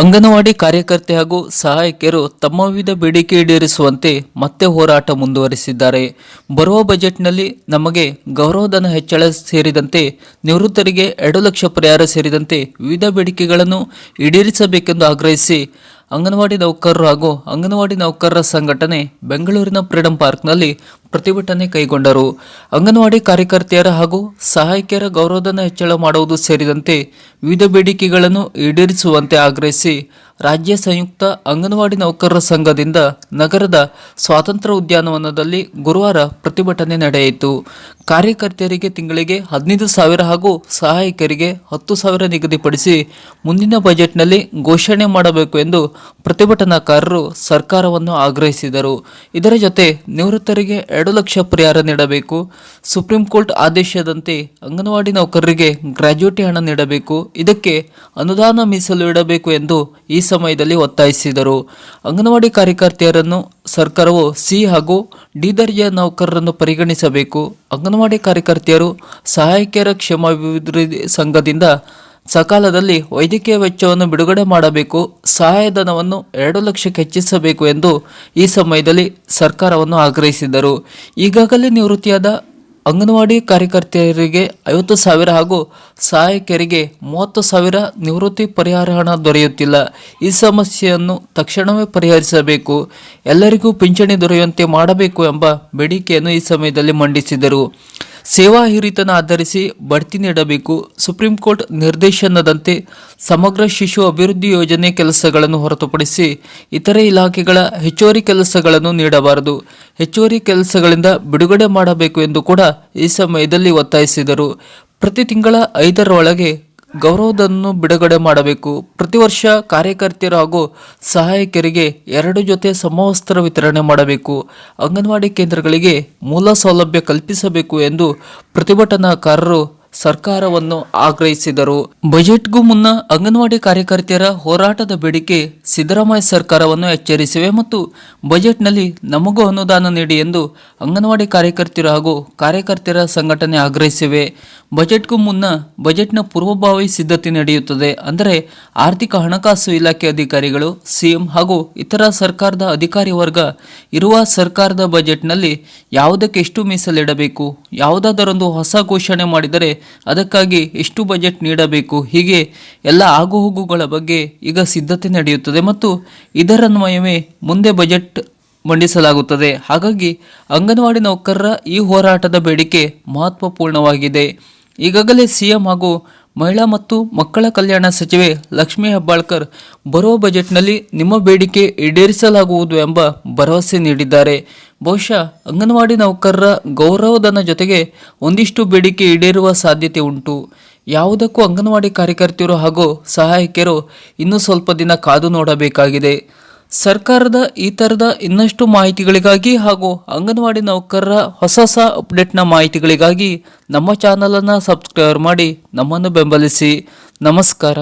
ಅಂಗನವಾಡಿ ಕಾರ್ಯಕರ್ತೆ ಹಾಗೂ ಸಹಾಯಕಿಯರು ತಮ್ಮ ವಿವಿಧ ಬೇಡಿಕೆ ಈಡೇರಿಸುವಂತೆ ಮತ್ತೆ ಹೋರಾಟ ಮುಂದುವರಿಸಿದ್ದಾರೆ. ಬರುವ ಬಜೆಟ್ನಲ್ಲಿ ನಮಗೆ ಗೌರವಧನ ಹೆಚ್ಚಳ ಸೇರಿದಂತೆ ನಿವೃತ್ತರಿಗೆ ಎರಡು ಲಕ್ಷ ಪರಿಹಾರ ಸೇರಿದಂತೆ ವಿವಿಧ ಬೇಡಿಕೆಗಳನ್ನು ಈಡೇರಿಸಬೇಕೆಂದು ಆಗ್ರಹಿಸಿ ಅಂಗನವಾಡಿ ನೌಕರರು ಹಾಗೂ ಅಂಗನವಾಡಿ ನೌಕರರ ಸಂಘಟನೆ ಬೆಂಗಳೂರಿನ ಫ್ರೀಡಂ ಪಾರ್ಕ್ನಲ್ಲಿ ಪ್ರತಿಭಟನೆ ಕೈಗೊಂಡರು. ಅಂಗನವಾಡಿ ಕಾರ್ಯಕರ್ತೆಯರ ಹಾಗೂ ಸಹಾಯಕಿಯರ ಗೌರವಧನ ಹೆಚ್ಚಳ ಮಾಡುವುದು ಸೇರಿದಂತೆ ವಿವಿಧ ಬೇಡಿಕೆಗಳನ್ನು ಈಡೇರಿಸುವಂತೆ ಆಗ್ರಹಿಸಿ ರಾಜ್ಯ ಸಂಯುಕ್ತ ಅಂಗನವಾಡಿ ನೌಕರರ ಸಂಘದಿಂದ ನಗರದ ಸ್ವಾತಂತ್ರ್ಯ ಉದ್ಯಾನವನದಲ್ಲಿ ಗುರುವಾರ ಪ್ರತಿಭಟನೆ ನಡೆಯಿತು. ಕಾರ್ಯಕರ್ತೆಯರಿಗೆ ತಿಂಗಳಿಗೆ ಹದಿನೈದು ಸಾವಿರ ಹಾಗೂ ಸಹಾಯಕರಿಗೆ ಹತ್ತು ಸಾವಿರ ನಿಗದಿಪಡಿಸಿ ಮುಂದಿನ ಬಜೆಟ್ನಲ್ಲಿ ಘೋಷಣೆ ಮಾಡಬೇಕು ಎಂದು ಪ್ರತಿಭಟನಾಕಾರರು ಸರ್ಕಾರವನ್ನು ಆಗ್ರಹಿಸಿದರು. ಇದರ ಜೊತೆ ನಿವೃತ್ತರಿಗೆ ಎರಡು ಲಕ್ಷ ಪರಿಹಾರ ನೀಡಬೇಕು. ಸುಪ್ರೀಂ ಕೋರ್ಟ್ ಆದೇಶದಂತೆ ಅಂಗನವಾಡಿ ನೌಕರರಿಗೆ ಗ್ರಾಜ್ಯುಟಿ ಹಣ ನೀಡಬೇಕು. ಇದಕ್ಕೆ ಅನುದಾನ ಮೀಸಲು ಇಡಬೇಕು ಎಂದು ಈ ಸಮಯದಲ್ಲಿ ಒತ್ತಾಯಿಸಿದರು. ಅಂಗನವಾಡಿ ಕಾರ್ಯಕರ್ತೆಯರನ್ನು, ಸರ್ಕಾರವು ಸಿ ಹಾಗೂ ಡಿ ದರ್ಜೆಯ ನೌಕರರನ್ನು ಪರಿಗಣಿಸಬೇಕು. ಅಂಗನವಾಡಿ ಕಾರ್ಯಕರ್ತೆಯರು ಸಹಾಯಕಿಯರ ಕ್ಷೇಮಾಭಿವೃದ್ಧಿ ಸಂಘದಿಂದ ಸಕಾಲದಲ್ಲಿ ವೈದ್ಯಕೀಯ ವೆಚ್ಚವನ್ನು ಬಿಡುಗಡೆ ಮಾಡಬೇಕು. ಸಹಾಯಧನವನ್ನು ಎರಡು ಲಕ್ಷಕ್ಕೆ ಹೆಚ್ಚಿಸಬೇಕು ಎಂದು ಈ ಸಮಯದಲ್ಲಿ ಸರ್ಕಾರವನ್ನು ಆಗ್ರಹಿಸಿದರು ಈಗಾಗಲೇ ನಿವೃತ್ತಿಯಾದ ಅಂಗನವಾಡಿ ಕಾರ್ಯಕರ್ತೆಯರಿಗೆ ಐವತ್ತು ಸಾವಿರ ಹಾಗೂ ಸಹಾಯಕಿಯರಿಗೆ ಮೂವತ್ತು ಸಾವಿರ ನಿವೃತ್ತಿ ಪರಿಹಾರ ಹಣ ದೊರೆಯುತ್ತಿಲ್ಲ. ಈ ಸಮಸ್ಯೆಯನ್ನು ತಕ್ಷಣವೇ ಪರಿಹರಿಸಬೇಕು. ಎಲ್ಲರಿಗೂ ಪಿಂಚಣಿ ದೊರೆಯುವಂತೆ ಮಾಡಬೇಕು ಎಂಬ ಬೇಡಿಕೆಯನ್ನು ಈ ಸಮಯದಲ್ಲಿ ಮಂಡಿಸಿದರು. ಸೇವಾ ಹಿರಿತನ ಆಧರಿಸಿ ಬಡ್ತಿ ನೀಡಬೇಕು. ಸುಪ್ರೀಂ ಕೋರ್ಟ್ ನಿರ್ದೇಶನದಂತೆ ಸಮಗ್ರ ಶಿಶು ಅಭಿವೃದ್ಧಿ ಯೋಜನೆ ಕೆಲಸಗಳನ್ನು ಹೊರತುಪಡಿಸಿ ಇತರೆ ಇಲಾಖೆಗಳ ಹೆಚ್ಚುವರಿ ಕೆಲಸಗಳನ್ನು ನೀಡಬಾರದು. ಹೆಚ್ಚುವರಿ ಕೆಲಸಗಳಿಂದ ಬಿಡುಗಡೆ ಮಾಡಬೇಕು ಎಂದು ಕೂಡ ಈ ಸಮಯದಲ್ಲಿ ಒತ್ತಾಯಿಸಿದರು. ಪ್ರತಿ ತಿಂಗಳ ಐದರೊಳಗೆ ಗೌರವಧನವನ್ನು ಬಿಡುಗಡೆ ಮಾಡಬೇಕು. ಪ್ರತಿ ವರ್ಷ ಕಾರ್ಯಕರ್ತೆಯರು ಹಾಗೂ ಸಹಾಯಕರಿಗೆ ಎರಡು ಜೊತೆ ಸಮವಸ್ತ್ರ ವಿತರಣೆ ಮಾಡಬೇಕು. ಅಂಗನವಾಡಿ ಕೇಂದ್ರಗಳಿಗೆ ಮೂಲ ಸೌಲಭ್ಯ ಕಲ್ಪಿಸಬೇಕು ಎಂದು ಪ್ರತಿಭಟನಾಕಾರರು ಸರ್ಕಾರವನ್ನು ಆಗ್ರಹಿಸಿದರು. ಬಜೆಟ್ಗೂ ಮುನ್ನ ಅಂಗನವಾಡಿ ಕಾರ್ಯಕರ್ತೆಯರ ಹೋರಾಟದ ಬೇಡಿಕೆ ಸಿದ್ದರಾಮಯ್ಯ ಸರ್ಕಾರವನ್ನು ಎಚ್ಚರಿಸಿವೆ ಮತ್ತು ಬಜೆಟ್ನಲ್ಲಿ ನಮಗೂ ಅನುದಾನ ನೀಡಿ ಎಂದು ಅಂಗನವಾಡಿ ಕಾರ್ಯಕರ್ತೆಯರು ಹಾಗೂ ಕಾರ್ಯಕರ್ತೆಯರ ಸಂಘಟನೆ ಆಗ್ರಹಿಸಿವೆ. ಬಜೆಟ್ಗೂ ಮುನ್ನ ಬಜೆಟ್ನ ಪೂರ್ವಭಾವಿ ಸಿದ್ಧತೆ ನಡೆಯುತ್ತದೆ ಅಂದರೆ ಆರ್ಥಿಕ ಹಣಕಾಸು ಇಲಾಖೆ ಅಧಿಕಾರಿಗಳು, ಸಿಎಂ ಹಾಗೂ ಇತರ ಸರ್ಕಾರದ ಅಧಿಕಾರಿ ವರ್ಗ ಇರುವ ಸರ್ಕಾರದ ಬಜೆಟ್ನಲ್ಲಿ ಯಾವುದಕ್ಕೆ ಎಷ್ಟು ಮೀಸಲಿಡಬೇಕು, ಯಾವುದಾದರೊಂದು ಹೊಸ ಘೋಷಣೆ ಮಾಡಿದರೆ ಅದಕ್ಕಾಗಿ ಎಷ್ಟು ಬಜೆಟ್ ನೀಡಬೇಕು? ಹೀಗೆ ಎಲ್ಲ ಆಗುಹೋಗುಗಳ ಬಗ್ಗೆ ಈಗ ಸಿದ್ಧತೆ ನಡೆಯುತ್ತದೆ ಮತ್ತು ಇದರನ್ವಯವೇ ಮುಂದೆ ಬಜೆಟ್ ಮಂಡಿಸಲಾಗುತ್ತದೆ. ಹಾಗಾಗಿ ಅಂಗನವಾಡಿ ನೌಕರರ ಈ ಹೋರಾಟದ ಬೇಡಿಕೆ ಮಹತ್ವಪೂರ್ಣವಾಗಿದೆ. ಈಗಾಗಲೇ ಸಿಎಂ ಹಾಗೂ ಮಹಿಳಾ ಮತ್ತು ಮಕ್ಕಳ ಕಲ್ಯಾಣ ಸಚಿವೆ ಲಕ್ಷ್ಮೀ ಹೆಬ್ಬಾಳ್ಕರ್ ಬರುವ ಬಜೆಟ್ನಲ್ಲಿ ನಿಮ್ಮ ಬೇಡಿಕೆ ಈಡೇರಿಸಲಾಗುವುದು ಎಂಬ ಭರವಸೆ ನೀಡಿದ್ದಾರೆ. ಬಹುಶಃ ಅಂಗನವಾಡಿ ನೌಕರರ ಗೌರವಧನ ಜೊತೆಗೆ ಒಂದಿಷ್ಟು ಬೇಡಿಕೆ ಈಡೇರುವ ಸಾಧ್ಯತೆ ಉಂಟು. ಯಾವುದಕ್ಕೂ ಅಂಗನವಾಡಿ ಕಾರ್ಯಕರ್ತೆಯರು ಹಾಗೂ ಸಹಾಯಕಿಯರು ಇನ್ನೂ ಸ್ವಲ್ಪ ದಿನ ಕಾದು ನೋಡಬೇಕಾಗಿದೆ. ಸರ್ಕಾರದ ಈ ಥರದ ಇನ್ನಷ್ಟು ಮಾಹಿತಿಗಳಿಗಾಗಿ ಹಾಗೂ ಅಂಗನವಾಡಿ ನೌಕರರ ಹೊಸ ಹೊಸ ಅಪ್ಡೇಟ್ನ ಮಾಹಿತಿಗಳಿಗಾಗಿ ನಮ್ಮ ಚಾನಲನ್ನು ಸಬ್ಸ್ಕ್ರೈಬ್ ಮಾಡಿ ನಮ್ಮನ್ನು ಬೆಂಬಲಿಸಿ. ನಮಸ್ಕಾರ.